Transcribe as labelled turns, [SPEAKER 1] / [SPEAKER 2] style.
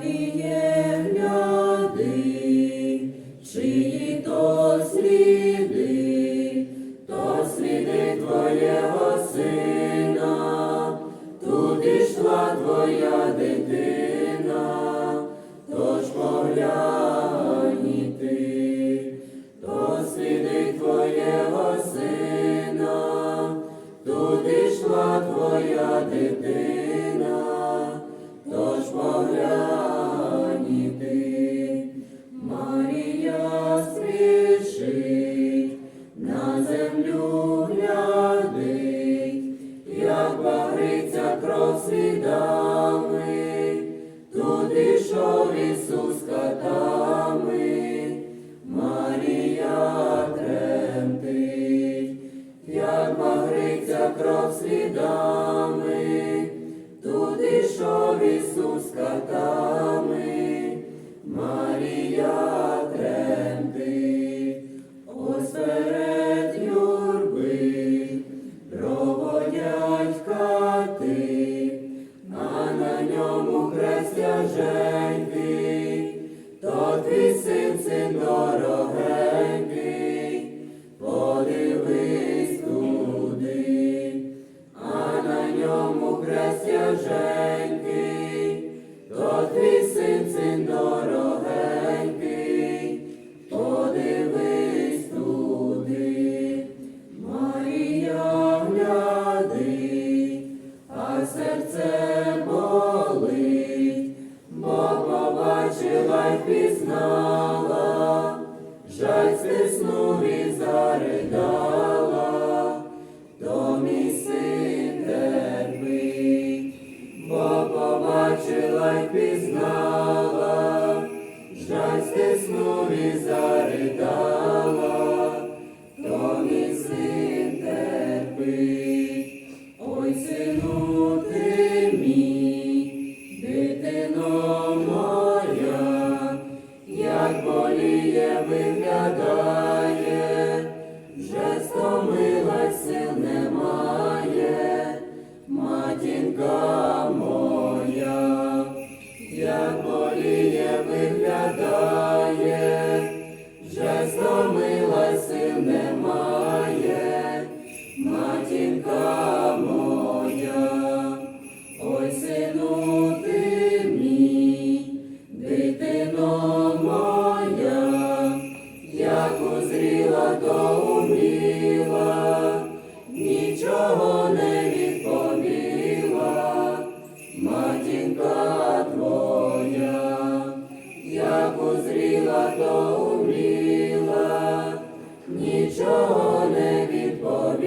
[SPEAKER 1] Маріє, гляди, чиї то сліди, то сліди Твоєго сина, туди йшла Твоя дитина, тож поглянь ти, сліди Твоєго сина, туди йшла Твоя дитина, слідами, туди йшов Ісус катами, Марія тремтить, як магриця кров слідами, туди йшов Ісус катами, і заридала, то мій ой, сину мій, дитино моя, як боліє виглядає, вже стомилась сил немає, матінка як узріла, то уміла, нічого не відповіла, матінка твоя, як узріла, то уміла, нічого не відповіла.